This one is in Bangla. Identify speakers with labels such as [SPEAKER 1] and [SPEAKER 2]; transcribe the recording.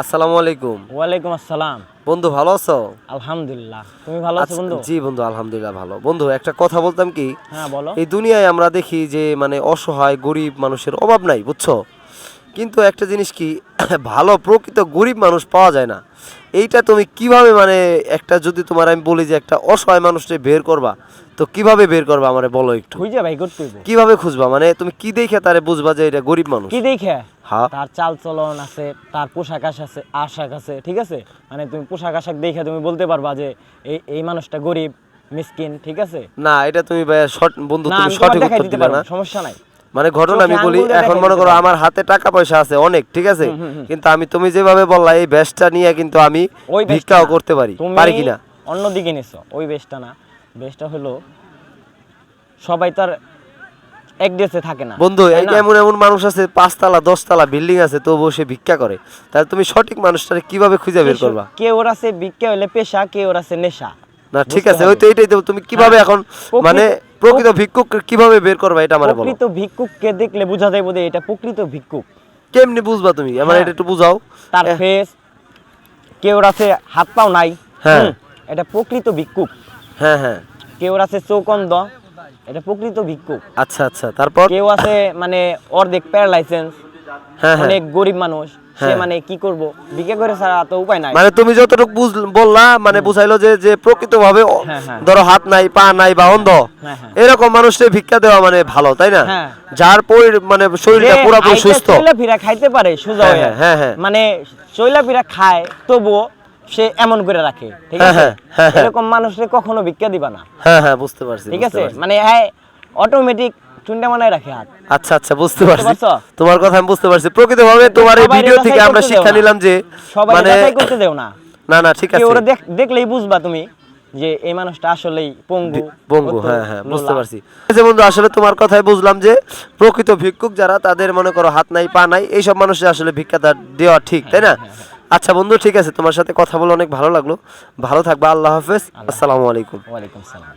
[SPEAKER 1] আসসালামু আলাইকুম।
[SPEAKER 2] ওয়ালাইকুম আসসালাম।
[SPEAKER 1] বন্ধু ভালো আছো?
[SPEAKER 2] আলহামদুলিল্লাহ। তুমি ভালো আছো
[SPEAKER 1] আচ্ছা,
[SPEAKER 2] বন্ধু?
[SPEAKER 1] জি বন্ধু আলহামদুলিল্লাহ ভালো। বন্ধু একটা কথা বলতাম কি?
[SPEAKER 2] হ্যাঁ বলো।
[SPEAKER 1] এই দুনিয়ায় আমরা দেখি যে মানে অসহায় গরিব মানুষের অভাব নাই বুঝছ? কিন্তু একটা জিনিস কি ভালো প্রকৃত গরিব মানুষ পাওয়া যায় না। এইটা তুমি কীভাবে মানে একটা যদি তোমার আমি বলি যে একটা অসহায় মানুষকে বের করবা তো কীভাবে বের করবা আমারে বলো একটু?
[SPEAKER 2] খুঁজে ভাই করতে।
[SPEAKER 1] কীভাবে খুঁজবা? মানে তুমি কি দেখে তারে বুঝবা যে এটা গরিব মানুষ?
[SPEAKER 2] কি দেখে?
[SPEAKER 1] হ্যাঁ
[SPEAKER 2] তার চাল চলন আছে তার পোশাক আশ আছে আশাক আছে ঠিক আছে? মানে তুমি পোশাক আশাক দেখে তুমি বলতে পারবা যে এই এই মানুষটা গরিব মিসকিন ঠিক আছে?
[SPEAKER 1] না এটা তুমি ভাইয়া শর্ট বন্ধু তুমি সঠিক উত্তর দিলে না।
[SPEAKER 2] সমস্যা নাই।
[SPEAKER 1] মানে ঘটনা আমি বলি এখন মনে করো আমার হাতে টাকা পয়সা আছে অনেক ঠিক আছে। কিন্তু আমি তুমি যেভাবে বললা এই ব্যাসটা নিয়ে কিন্তু আমি ভিক্ষাও করতে পারি পারি কিনা?
[SPEAKER 2] অন্য দিকে নিছো ওই বেশটা না। বেশটা হলো সবাই তার এক ড্রেসে থাকে না।
[SPEAKER 1] বন্ধু? এমন এমন মানুষ আছে পাঁচতলা দশতলা বিল্ডিং আছে তবুও সে ভিক্ষা করে। তাহলে তুমি সঠিক মানুষটারে কীভাবে খুঁজে বের করবা?
[SPEAKER 2] কেউ ওর আছে বিজ্ঞা হলে পেশা কেউ ওর আছে নেশা।
[SPEAKER 1] না ঠিক আছে ওই তো এইটাই তো তুমি কীভাবে
[SPEAKER 2] হ্যাঁ,
[SPEAKER 1] এখন মানে প্রকৃত ভিক্ষুক কীভাবে বের করবা এটা মানে বলো।
[SPEAKER 2] প্রকৃত ভিক্ষুককে দেখলে বোঝা যায় বোধহয় এটা প্রকৃত ভিক্ষুক।
[SPEAKER 1] কেমনি বুঝবা তুমি? আমার
[SPEAKER 2] হ্যাঁ।
[SPEAKER 1] এটা একটু বুঝাও।
[SPEAKER 2] তার ফেস কেউ ওর আছে হাত পাও নাই।
[SPEAKER 1] হ্যাঁ।
[SPEAKER 2] এটা প্রকৃত ভিক্ষুক।
[SPEAKER 1] হ্যাঁ হ্যাঁ।
[SPEAKER 2] কেউ আছে চৌকন্দ এটা প্রকৃত ভিক্ষুক
[SPEAKER 1] আচ্ছা আচ্ছা তারপর
[SPEAKER 2] কেউ আছে মানে অর্ধেক প্যারালাইসেন্স
[SPEAKER 1] হ্যাঁ
[SPEAKER 2] অনেক গরিব মানুষ সে
[SPEAKER 1] হ্যাঁ।
[SPEAKER 2] মানে কি করব ভিক্ষা করে ছাড়া তো উপায় নাই
[SPEAKER 1] মানে তুমি যতটুকু বুঝ বললা মানে বুঝাইলো যে যে প্রকৃত ভাবে
[SPEAKER 2] হ্যাঁ।
[SPEAKER 1] ধরো হাত নাই পা নাই বা অন্ধ। এরকম মানুষকে ভিক্ষা দেওয়া মানে ভালো তাই না। যার পরি- মানে শরীরটা পুরোপুরি সুস্থ
[SPEAKER 2] চইলাফেরা খাইতে পারে সোজা
[SPEAKER 1] হ্যাঁ,
[SPEAKER 2] হয়ে। মানে চইলাফেরা খায় তবুও সে এমন করে রাখে ঠিক
[SPEAKER 1] হ্যাঁ,
[SPEAKER 2] আছে?
[SPEAKER 1] হ্যাঁ, হ্যাঁ।
[SPEAKER 2] এরকম মানুষকে কখনো ভিক্ষা দিবা না।
[SPEAKER 1] হ্যাঁ হ্যাঁ বুঝতে পারছি
[SPEAKER 2] ঠিক আছে? মানে হ্যাঁ অটোমেটিক মানায় রাখে হাত।
[SPEAKER 1] আচ্ছা আচ্ছা বুঝতে পারছি। তোমার কথা আমি বুঝতে পারছি। প্রকৃতভাবে তোমার এই ভিডিও থেকে আমরা শিক্ষা নিলাম যে
[SPEAKER 2] সবাই
[SPEAKER 1] মানে
[SPEAKER 2] যাচাই করতে দেও না।
[SPEAKER 1] না না ঠিক আছে।
[SPEAKER 2] ওরা দেখলেই বুঝবা তুমি যে এই মানুষটা আসলেই পঙ্গু। অত
[SPEAKER 1] হ্যাঁ হ্যাঁ বুঝতে পারছি। যে বন্ধু আসলে তোমার কথাই বুঝলাম যে প্রকৃত ভিক্ষুক যারা তাদের মনে করো হাত নাই পা নাই এইসব মানুষের আসলে ভিক্ষাটা দেওয়া ঠিক তাই না? আচ্ছা বন্ধু ঠিক আছে তোমার সাথে কথা বলে অনেক ভালো লাগল। ভালো থাকবা আল্লাহ হাফেজ। আসসালামু আলাইকুম।
[SPEAKER 2] ওয়ালাইকুম সালাম